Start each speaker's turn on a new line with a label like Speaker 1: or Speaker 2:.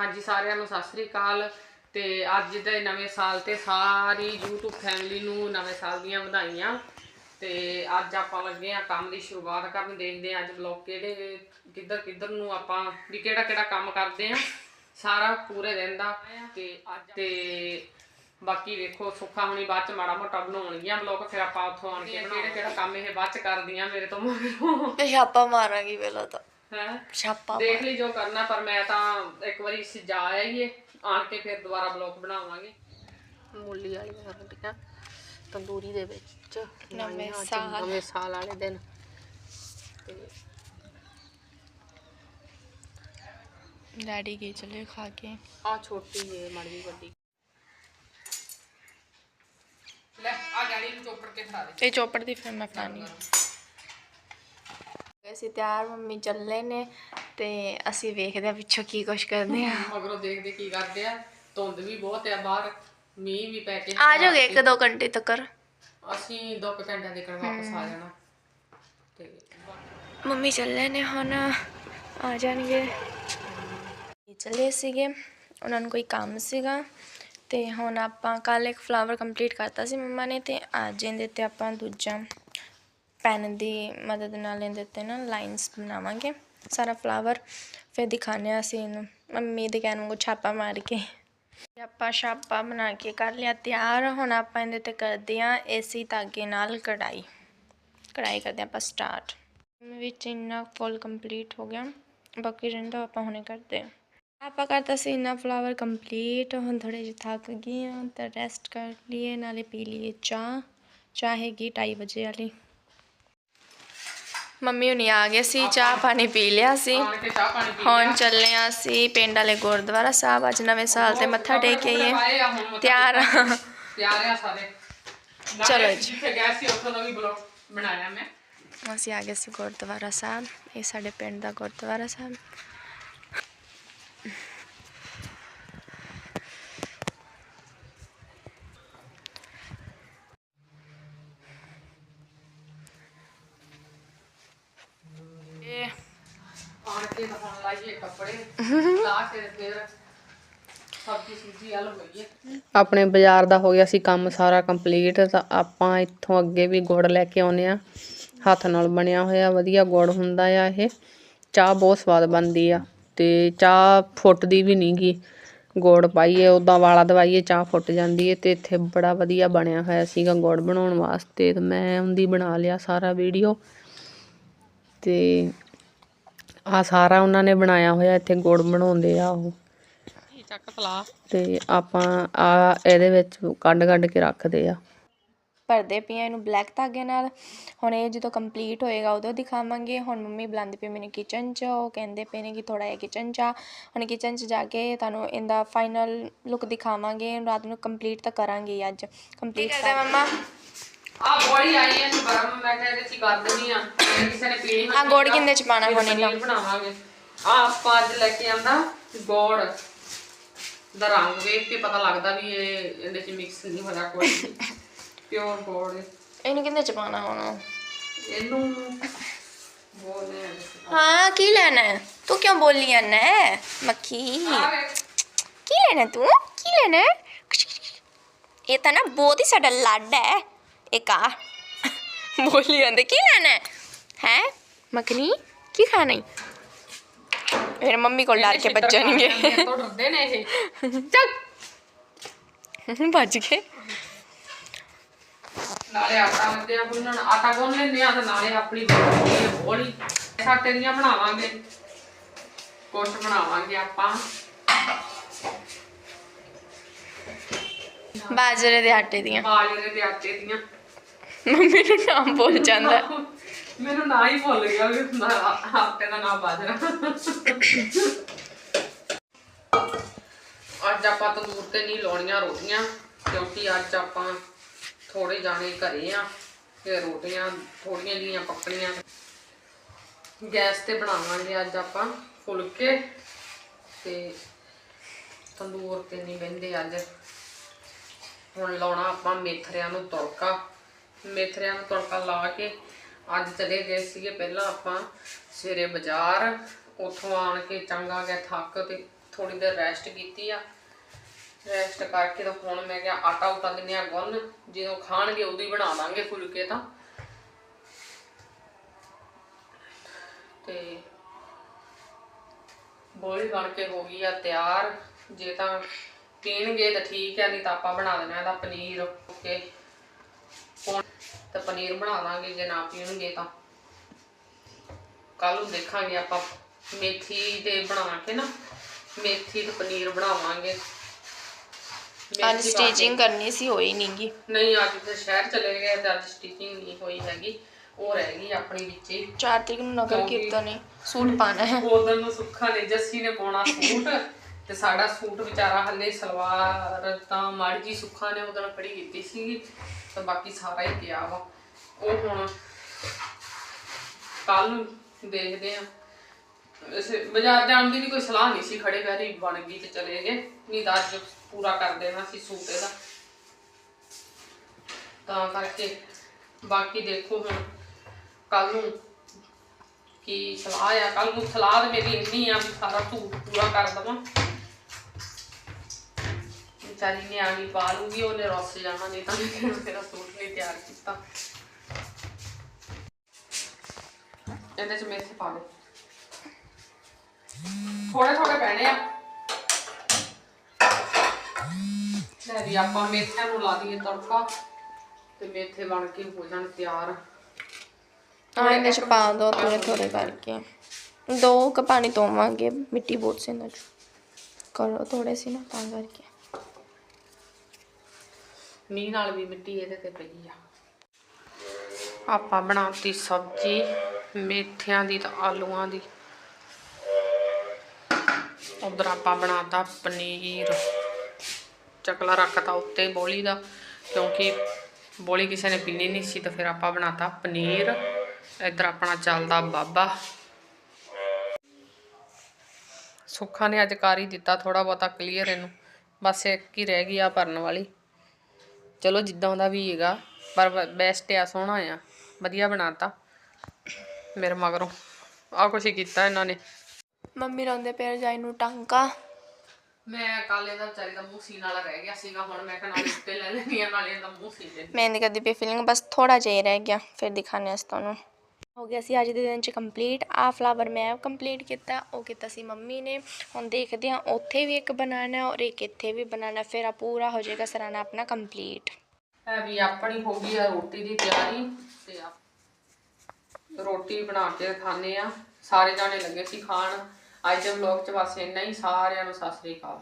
Speaker 1: ਹਾਂਜੀ ਸਾਰਿਆਂ ਨੂੰ ਸਤਿ ਸ੍ਰੀ ਅਕਾਲ। ਤੇ ਅੱਜ ਦੇ ਨਵੇਂ ਸਾਲ ਤੇ ਸਾਰੀ YouTube ਫੈਮਿਲੀ ਨੂੰ ਨਵੇਂ ਸਾਲ ਦੀਆਂ ਵਧਾਈਆਂ। ਤੇ ਅੱਜ ਆਪਾਂ ਲੱਗੇ ਆ ਕੰਮ ਦੀ ਸ਼ੁਰੂਆਤ ਕਰਨ। ਦੇਖਦੇ ਆ ਅੱਜ ਵਲੌਗ ਕਿਹੜੇ ਕਿੱਧਰ ਕਿੱਧਰ ਨੂੰ ਆਪਾਂ ਵੀ ਕਿਹੜਾ ਕਿਹੜਾ ਕੰਮ ਕਰਦੇ ਆ ਸਾਰਾ ਪੂਰੇ ਦਿਨ ਦਾ। ਤੇ ਅੱਜ ਤੇ ਬਾਕੀ ਵੇਖੋ ਸੁੱਖਾ ਹੁਣੀ ਬਾਅਦ ਚ ਮਾੜਾ ਮੋਟਾ ਬਣਾਉਣਗੀਆਂ ਵਲੌਗ ਫਿਰ ਆਪਾਂ ਉੱਥੋਂ ਆਣ ਕੇ ਕਿਹੜਾ ਕਿਹੜਾ ਕੰਮ ਇਹ ਬਾਅਦ ਚ ਕਰਦੀਆਂ ਮੇਰੇ ਤੋਂ ਮਗਰੋਂ।
Speaker 2: ਤੇ ਛਾਪਾ ਮਾਰਾਂਗੀ ਪਹਿਲਾਂ ਤਾਂ। ਛਾਪਾ
Speaker 1: ਦੇਖ ਲਈ ਜੋ ਕਰਨਾ ਪਰ ਮੈਂ ਤਾਂ ਇੱਕ ਵਾਰੀ ਸਜਾ ਆਈਏ ਆਣ ਕੇ ਫਿਰ ਦੁਬਾਰਾ ਬਲੌਗ ਬਣਾਵਾਂਗੇ ਮੂਲੀ ਵਾਲੀਆਂ ਰੋਟੀਆਂ ਤੰਦੂਰੀ ਦੇ ਵਿੱਚ
Speaker 2: ਨਵੇਂ
Speaker 1: ਲਾਈਆਂ ਅੱਜ
Speaker 2: ਸਾਲ।
Speaker 1: ਨਵੇਂ ਸਾਲ ਵਾਲੇ ਦਿਨ ਤੇ
Speaker 2: ਡੈਡੀ ਗਏ ਚਲੇ ਖਾ ਕੇ
Speaker 1: ਆ ਛੋਟੀ ਏ ਮਾੜੀ ਵੱਡੀ ਲੈ ਆ ਡੈਡੀ ਨੂੰ ਚੋਪੜ ਕੇ ਖਾ ਦੇ
Speaker 2: ਇਹ ਚੋਪੜ ਦੀ ਫਿਰ ਮੈਂ ਖਾਣੀ ਅਸੀਂ ਤਿਆਰ ਮੰਮੀ ਚੱਲੇ ਨੇ ਤੇ ਅਸੀਂ ਵੇਖਦੇ ਆ ਪਿੱਛੋਂ ਕੀ ਕੁਛ ਕਰਦੇ ਆ।
Speaker 1: ਮਗਰੋਂ ਦੇਖਦੇ ਕੀ ਕਰਦੇ ਆ। ਧੁੰਦ ਵੀ ਬਹੁਤ ਆ ਬਾਹਰ ਮੀਂਹ ਵੀ ਪੈ ਕੇ
Speaker 2: ਆ ਜਾਓਗੇ ਇੱਕ ਦੋ ਘੰਟੇ ਤੱਕ
Speaker 1: ਅਸੀਂ ਦੋ ਕੁ ਘੰਟਿਆਂ ਦੇ ਵਾਪਸ ਆ ਜਾਣਾ। ਤੇ
Speaker 2: ਮੰਮੀ ਚੱਲੇ ਨੇ ਹੁਣ ਆ ਜਾਣਗੇ। ਚੱਲੇ ਸੀਗੇ ਉਹਨਾਂ ਨੂੰ ਕੋਈ ਕੰਮ ਸੀਗਾ। ਤੇ ਹੁਣ ਆਪਾਂ ਕੱਲ ਇੱਕ ਫਲਾਵਰ ਕੰਪਲੀਟ ਕਰਤਾ ਸੀ ਮੰਮਾ ਨੇ ਤੇ ਅੱਜ ਇਹਦੇ ਤੇ ਆਪਾਂ ਦੂਜਾ ਪੈਨ ਦੀ ਮਦਦ ਨਾਲ ਇਹਦੇ ਉੱਤੇ ਨਾ ਲਾਈਨਸ ਬਣਾਵਾਂਗੇ। ਸਾਰਾ ਫਲਾਵਰ ਫਿਰ ਦਿਖਾਣੇ ਆ ਅਸੀਂ ਇਹਨੂੰ। ਮੰਮੀ ਦੇ ਕਹਿਣ ਨੂੰ ਛਾਪਾ ਮਾਰ ਕੇ। ਤੇ ਆਪਾਂ ਛਾਪਾ ਬਣਾ ਕੇ ਕਰ ਲਿਆ, ਤਿਆਰ। ਹੁਣ ਆਪਾਂ ਇਹਦੇ ਤੇ ਕਰਦੇ ਆ ਏਸੀ ਧਾਗੇ ਨਾਲ ਕਢਾਈ ਕਢਾਈ ਕਰਦੇ ਹਾਂ ਆਪਾਂ ਸਟਾਰਟ ਵਿੱਚ ਇੰਨਾ ਫੁੱਲ ਕੰਪਲੀਟ ਹੋ ਗਿਆ। ਬਾਕੀ ਰਹਿੰਦਾ ਆਪਾਂ ਹੁਣੇ ਕਰਦੇ ਹਾਂ। ਆਪਾਂ ਕਰਤਾ ਸੀ ਇੰਨਾ ਫਲਾਵਰ ਕੰਪਲੀਟ ਹੁਣ ਥੋੜੇ ਜਿਹਾ ਥੱਕ ਗਏ ਹਾਂ ਤਾਂ ਰੈਸਟ ਕਰ ਲਈਏ, ਨਾਲੇ ਪੀ ਲਈਏ ਚਾਹ। ਚਾਹ ਹੈਗੀ 2:30 ਵਜੇ ਵਾਲੀ। ਮੰਮੀ ਹੁਣੀ ਆ ਗਏ ਸੀ ਚਾਹ ਪਾਣੀ ਪੀ ਲਿਆ ਸੀ। ਹੁਣ ਚੱਲੇ ਆ ਅਸੀਂ ਪਿੰਡ ਵਾਲੇ ਗੁਰਦੁਆਰਾ ਸਾਹਿਬ ਅੱਜ ਨਵੇਂ ਸਾਲ ਤੇ ਮੱਥਾ ਟੇਕ ਕੇ ਆਈਏ। ਤਿਆਰ ਆ।
Speaker 1: ਤਿਆਰ ਆ ਸਾਰੇ।
Speaker 2: ਚਲੋ ਜੀ।
Speaker 1: ਗਏ ਸੀ ਉੱਥੋਂ ਦਾ ਵੀ ਬਲੌਗ ਬਣਾਇਆ ਮੈਂ।
Speaker 2: ਅਸੀਂ ਆ ਗਏ ਸੀ ਗੁਰਦੁਆਰਾ ਸਾਹਿਬ ਇਹ ਸਾਡੇ ਪਿੰਡ ਦਾ ਗੁਰਦੁਆਰਾ ਸਾਹਿਬ।
Speaker 1: ਨਹਾਉਣ ਲਾਈਏ ਕੱਪੜੇ ਲਾ ਆਪਣੇ ਬਾਜ਼ਾਰ ਦਾ ਹੋ ਗਿਆ ਸੀ ਕੰਮ ਸਾਰਾ ਕੰਪਲੀਟ, ਤਾਂ ਆਪਾਂ ਇੱਥੋਂ ਅੱਗੇ ਵੀ ਗੁੜ ਲੈ ਕੇ ਆਉਨੇ ਆ ਹੱਥ ਨਾਲ ਬਣਿਆ ਹੋਇਆ, ਵਧੀਆ ਗੁੜ ਹੁੰਦਾ ਆ ਇਹ। ਚਾਹ ਬਹੁਤ ਸਵਾਦ ਬਣਦੀ ਆ ਤੇ ਚਾਹ ਫੁੱਟਦੀ ਵੀ ਨਹੀਂਗੀ ਗੁੜ ਪਾਈਏ ਉਦਾਂ ਵਾਲਾ ਦਵਾਈਏ, ਚਾਹ ਫੁੱਟ ਜਾਂਦੀ ਏ ਤੇ ਇੱਥੇ ਬੜਾ ਵਧੀਆ ਬਣਿਆ ਹੋਇਆ ਸੀਗਾ ਗੁੜ ਬਣਾਉਣ ਵਾਸਤੇ ਤੇ ਮੈਂ ਉਹਦੀ ਬਣਾ ਲਿਆ ਸਾਰਾ ਵੀਡੀਓ। ਤੇ ਆ ਸਾਰਾ ਉਹਨਾਂ ਨੇ ਬਣਾਇਆ ਹੋਇਆ ਇੱਥੇ ਗੁੜ ਬਣਾਉਂਦੇ ਆ ਉਹ। ਚੱਕ ਤਲਾ ਤੇ ਆਪਾਂ ਆ ਇਹਦੇ ਵਿੱਚ ਕੱਢ ਕੱਢ ਕੇ ਰੱਖਦੇ ਆ।
Speaker 2: ਭਰਦੇ ਪਏ ਆ ਇਹਨੂੰ ਬਲੈਕ ਧਾਗੇ ਨਾਲ। ਹੁਣ ਇਹ ਜਦੋਂ ਕੰਪਲੀਟ ਹੋਏਗਾ ਉਦੋਂ ਦਿਖਾਵਾਂਗੇ। ਹੁਣ ਮੰਮੀ ਬੁਲਾਉਂਦੇ ਪਏ ਮੈਨੂੰ ਕਿਚਨ 'ਚ ਉਹ ਕਹਿੰਦੇ ਪਏ ਨੇ ਕਿ ਥੋੜਾ ਜਿਹਾ ਕਿਚਨ 'ਚ ਆ। ਹੁਣ ਕਿਚਨ 'ਚ ਜਾ ਕੇ ਤੁਹਾਨੂੰ ਇਹਦਾ ਫਾਈਨਲ ਲੁੱਕ ਦਿਖਾਵਾਂਗੇ। ਰਾਤ ਨੂੰ ਕੰਪਲੀਟ ਤਾਂ ਕਰਾਂਗੇ ਅੱਜ। ਕੰਪਲੀਟ ਕਰਦੇ ਮੰਮਾ?
Speaker 1: ਆ ਬੋੜੀ ਆਈ ਹੈ ਗਰਮ ਮੈਂ ਕਹਿੰਦੇ ਸੀ ਕਰ ਦੇਣੀ ਆ। ਕਿਸੇ ਨੇ ਪੀਣੀ
Speaker 2: ਆ ਗੋੜ ਕਿੰਨੇ 'ਚ ਪਾਣਾ ਹੁਣ
Speaker 1: ਬਣਾਵਾਂਗੇ। ਆ ਆਪਾਂ ਅੱਜ ਲੈ ਕੇ ਆਂਦਾ ਗੋੜ। ਦਾ ਰੰਗ ਵੇਖ ਕੇ ਪਤਾ ਲੱਗਦਾ ਵੀ ਇਹ ਇਹਦੇ ਚ ਮਿਕਸ ਨਹੀਂ ਹੋਇਆ ਕੋਈ। ਪਿਓਰ ਗੋੜ।
Speaker 2: ਇਹਨੂੰ ਕਿੰਨੇ 'ਚ ਪਾਣਾ ਹੁਣ?
Speaker 1: ਇਹਨੂੰ ਬੋਲਦੇ
Speaker 2: ਹਾਂ। ਕੀ ਲੈਣਾ ਹੈ? ਤੂੰ ਕਿਉਂ ਬੋਲੀ ਜਾਂਦਾ ਹੈ ਮੱਖੀ? ਕੀ ਲੈਣਾ ਤੂੰ? ਕੀ ਲੈਣਾ? ਇਹ ਤਾਂ ਨਾ ਬਹੁਤ ਹੀ ਸਾਡਾ ਲੱਡ ਹੈ। ਇੱਕ ਆ। ਬੋਲੀ ਜਾਂਦੇ ਕੀ ਲੈਣਾ ਹੈ? ਹੈ? ਮੱਖਣੀ? ਕੀ ਖਾਣਾ ਹੈ? ਮੇਰੇ ਮੰਮੀ ਕੋਲ ਡਰ ਕੇ ਬੱਜਣਗੇ
Speaker 1: ਇਹ ਤੋਂ ਡਰਦੇ ਨੇ ਇਹ। ਚੱਲ।
Speaker 2: ਭੱਜ ਗਏ।
Speaker 1: ਨਾਲੇ ਆਟਾ ਲੱਗੇ ਆ ਗੁੰਨਣ। ਆਟਾ ਗੁੰਨ ਲੈਂਦੇ ਆ ਤੇ ਨਾਲੇ ਆਪਣੀ ਬੋਲੀ ਆਟੇ ਦੀਆਂ ਬਣਾਵਾਂਗੇ। ਕੁਛ ਬਣਾਵਾਂਗੇ ਆਪਾਂ।
Speaker 2: ਬਾਜਰੇ ਦੇ ਆਟੇ ਦੀਆਂ।
Speaker 1: ਬਾਜਰੇ ਦੇ ਆਟੇ ਦੀਆਂ।
Speaker 2: ਮੰਮੀ ਨੂੰ ਨਾਮ ਭੁੱਲ ਜਾਂਦਾ।
Speaker 1: ਮੈਨੂੰ ਨਾ ਹੀ ਭੁੱਲ ਗਿਆ ਵੀ ਨਾ- ਦਾ ਨਾਮ ਬਾਜਰਾ ਅੱਜ ਆਪਾਂ ਤੰਦੂਰ ਤੇ ਨਹੀਂ ਲਾਉਣੀਆਂ ਰੋਟੀਆਂ, ਕਿਉਂਕਿ ਅੱਜ ਆਪਾਂ ਥੋੜੇ ਜਾਣੇ ਘਰੇ ਆ ਤੇ ਰੋਟੀਆਂ ਥੋੜੀਆਂ ਜੀਆਂ ਪੱਕਣੀਆਂ। ਗੈਸ ਤੇ ਬਣਾਵਾਂਗੇ ਅੱਜ ਆਪਾਂ ਫੁਲਕੇ ਤੇ ਤੰਦੂਰ ਤੇ ਨਹੀਂ ਬਹਿੰਦੇ ਅੱਜ। ਹੁਣ ਲਾਉਣਾ ਆਪਾਂ ਮੇਥਰਿਆਂ ਨੂੰ ਤੜਕਾ। ਮੇਥਰਿਆਂ ਨੂੰ ਤੜਕਾ ਲਾ ਕੇ ਅੱਜ ਚਲੇ ਗਏ ਸੀਗੇ ਪਹਿਲਾਂ ਆਪਾਂ ਸਵੇਰੇ ਬਾਜ਼ਾਰ, ਉੱਥੋਂ ਆਣ ਕੇ ਚੰਗਾ ਗਿਆ ਥੱਕ ਤੇ ਥੋੜੀ ਦੇਰ ਰੈਸਟ ਕੀਤੀ ਆ। ਰੈਸਟ ਕਰਕੇ ਤਾਂ ਹੁਣ ਮੈਂ ਕਿਹਾ ਆਟਾ ਉਟਾ ਦਿੰਨੇ ਆ ਗੁੰਨ ਜਦੋਂ ਖਾਣਗੇ ਉਦੋਂ ਹੀ ਬਣਾ ਦਾਂਗੇ ਫੁਲਕੇ ਤਾਂ। ਤੇ ਬੋਲੀ ਬਣ ਕੇ ਹੋ ਗਈ ਆ ਤਿਆਰ। ਜੇ ਤਾਂ ਪੀਣਗੇ ਤਾਂ ਠੀਕ ਹੈ ਨਹੀਂ ਤਾਂ ਆਪਾਂ ਬਣਾ ਦੇਣਾ ਇਹਦਾ ਪਨੀਰ। ਓਕੇ। ਹੁਣ ਤਾਂ ਪਨੀਰ ਬਣਾ ਦਾਂਗੇ ਜੇ ਨਾ ਪੀਣਗੇ ਤਾਂ। ਕੱਲ ਨੂੰ ਦੇਖਾਂਗੇ ਆਪਾਂ ਮੇਥੀ ਦੇ ਬਣਾ ਕੇ ਨਾ ਮੇਥੀ ਤੇ ਪਨੀਰ ਬਣਾਵਾਂਗੇ।
Speaker 2: ਅੱਜ ਸਟਿਚਿੰਗ ਕਰਨੀ ਸੀ ਹੋਈ ਨਹੀਂਗੀ
Speaker 1: ਨਹੀਂ ਅੱਜ ਤੇ ਸ਼ਹਿਰ ਚਲੇ ਗਏ ਤੇ ਅੱਜ ਸਟਿਚਿੰਗ ਨਹੀਂ ਹੋਈ ਹੈਗੀ ਉਹ ਰਹਿ ਗਈ ਆਪਣੀ ਵਿੱਚ ਹੀ।
Speaker 2: 4 ਤਰੀਕ ਨੂੰ ਨਗਰ ਕੀਰਤਨ ਹੈ ਸੂਟ ਪਾਣਾ ਹੈ।
Speaker 1: ਉਦੋਂ ਨੂੰ ਸੁੱਖਾ ਨੇ ਜੱਸੀ ਨੇ ਪਾਉਣਾ ਸੂਟ। ਤੇ ਸਾਡਾ ਸੂਟ ਵਿਚਾਰਾ ਹੱਲੇ ਸਲਵਾਰ ਤਾਂ ਮਾੜੀ ਜੀ ਸੁੱਖਾ ਨੇ ਉਦੋਂ ਖੜੀ ਕੀਤੀ ਸੀ ਤੇ ਬਾਕੀ ਸਾਰਾ ਹੀ ਗਿਆ ਵਾ। ਉਹ ਹੁਣ ਕੱਲ ਨੂੰ ਦੇਖਦੇ ਆ। ਵੈਸੇ ਬਾਜ਼ਾਰ ਜਾਣ ਦੀ ਵੀ ਕੋਈ ਸਲਾਹ ਨਹੀਂ ਸੀ, ਖੜੇ ਪੈਰੀ ਬਣ ਗਈ ਤੇ ਚਲੇ ਗਏ। ਨਹੀਂ ਤਾਂ ਅੱਜ ਪੂਰਾ ਕਰ ਦੇਣਾ ਸੀ ਸੂਟ ਇਹਦਾ। ਤਾਂ ਕਰਕੇ ਬਾਕੀ ਦੇਖੋ ਹੁਣ ਕੱਲ ਨੂੰ ਕੀ ਸਲਾਹ ਆ। ਕੱਲ ਨੂੰ ਸਲਾਹ ਤੇ ਮੇਰੀ ਇੰਨੀ ਆ ਵੀ ਸਾਰਾ ਸੂਟ ਪੂਰਾ ਕਰ ਦਵਾਂ। ਵਿਚਾਰੀ ਨੇ ਪਾ ਲੂਗੀ ਉਹਨੇ ਰੁੱਸ ਜਾਣਾ, ਨਹੀਂ ਤਾਂ ਮੈਂ ਮੇਰਾ ਸੂਟ ਨਹੀਂ ਤਿਆਰ ਕੀਤਾ। ਇਹਦੇ ਚ ਮੇਥੇ ਪਾ ਦੇ। ਥੋੜੇ ਥੋੜੇ ਪੈਣੇ ਆ। ਲੈ ਵੀ ਆਪਾਂ ਮੇਥਿਆਂ ਨੂੰ ਲਾ ਦਈਏ ਤੜਕਾ, ਤੇ ਮੇਥੇ ਬਣ ਕੇ ਹੋ ਜਾਣ ਤਿਆਰ।
Speaker 2: ਹਾਂ, ਇਹਦੇ ਚ ਪਾ ਦੋ ਥੋੜੇ ਥੋੜੇ ਕਰਕੇ। ਦੋ ਕ ਪਾਣੀ ਤੋਵਾਂਗੇ, ਮਿੱਟੀ ਬਹੁਤ ਸੀ ਇਹਨਾਂ ਚ। ਕਰੋ ਥੋੜੇ ਸੀ ਨਾ ਤਾਂ ਕਰਕੇ।
Speaker 1: ਮੀਂਹ ਨਾਲ ਵੀ ਮਿੱਟੀ ਇਹਦੇ ਤੇ ਪਈ ਆ। ਆਪਾਂ ਬਣਾਤੀ ਸਬਜ਼ੀ, ਮੇਥਿਆਂ ਦੀ ਤਾਂ ਆਲੂਆਂ ਦੀ। ਉਧਰ ਆਪਾਂ ਬਣਾਤਾ ਪਨੀਰ। ਚਕਲਾ ਰੱਖਤਾ ਉੱਤੇ ਬੋਲੀ ਦਾ, ਕਿਉਂਕਿ ਬੋਲੀ ਕਿਸੇ ਨੇ ਪੀਣੀ ਨਹੀਂ ਸੀ, ਤਾਂ ਫਿਰ ਆਪਾਂ ਬਣਾਤਾ ਪਨੀਰ। ਇੱਧਰ ਆਪਣਾ ਚੱਲਦਾ ਬਾਬਾ। ਸੁੱਖਾ ਨੇ ਅੱਜ ਕਰ ਹੀ ਦਿੱਤਾ ਥੋੜਾ ਬਹੁਤਾ ਕਲੀਅਰ ਇਹਨੂੰ। ਬਸ ਇੱਕ ਹੀ ਰਹਿ ਗਈ ਆ ਭਰਨ ਵਾਲੀ। ਚਲੋ ਜਿੱਦਾਂ ਦਾ ਵੀ ਹੈਗਾ ਪਰ ਬੈਸਟ ਆ ਸੋਹਣਾ ਆ ਵਧੀਆ ਬਣਾਤਾ। ਮੇਰੇ ਮਗਰੋਂ ਆ ਕੁਛ ਹੀ ਕੀਤਾ ਇਹਨਾਂ ਨੇ।
Speaker 2: ਮੰਮੀ ਰੋਂਦੇ ਪਏ ਰਜਾਈ ਨੂੰ ਟਾਂਕਾ।
Speaker 1: ਮੈਂ ਕਾਲੇ ਦਾ ਵਿਚਾਰੀ ਦਾ ਮੂੰਹ ਸੀਨ ਵਾਲਾ ਰਹਿ ਗਿਆ ਸੀਗਾ ਹੁਣ ਮੈਂ ਕਿਹਾ ਨਾਲੇ ਉੱਤੇ ਲੈ ਲੈਣੀ ਆ ਨਾਲੇ ਇਹਦਾ ਮੂੰਹ ਸੀ ਲੈ
Speaker 2: ਮੈਂ ਨਹੀਂ ਕਰਦੀ ਪਈ ਫੀਲਿੰਗ ਬਸ ਥੋੜਾ ਜਿਹਾ ਹੀ ਰਹਿ ਗਿਆ ਫਿਰ ਦਿਖਾਣੇ ਅਸ ਤੁਹਾਨੂੰ। ਹੋ ਗਿਆ ਸੀ, ਅੱਜ ਦੇ ਦਿਨ ਚ ਕੰਪਲੀਟ ਆ ਫਲਾਵਰ ਮੈਂ ਕੰਪਲੀਟ ਕੀਤਾ, ਉਹ ਕੀਤਾ ਸੀ ਮੰਮੀ ਨੇ। ਹੁਣ ਦੇਖਦੇ ਆ ਉੱਥੇ ਵੀ ਇੱਕ ਬਣਾਉਣਾ ਔਰ ਇੱਕ ਇੱਥੇ ਵੀ ਬਣਾਉਣਾ, ਫਿਰ ਆ ਪੂਰਾ ਹੋ ਜਾਏਗਾ ਸਰਾਣਾ ਆਪਣਾ ਕੰਪਲੀਟ
Speaker 1: ਹੈ ਵੀ ਆਪਣੀ ਹੋ ਗਈ ਆ ਰੋਟੀ ਦੀ ਤਿਆਰੀ ਤੇ ਆ ਰੋਟੀ ਬਣਾ ਕੇ ਖਾਣੇ ਆ। ਸਾਰੇ ਜਾਣੇ ਲੱਗੇ ਸੀ ਖਾਣ। ਅੱਜ ਦੇ ਵਲੌਗ ਚ ਬਸ ਇੰਨਾ ਹੀ, ਸਾਰਿਆਂ ਨੂੰ ਸਤਿ ਸ੍ਰੀ ਅਕਾਲ।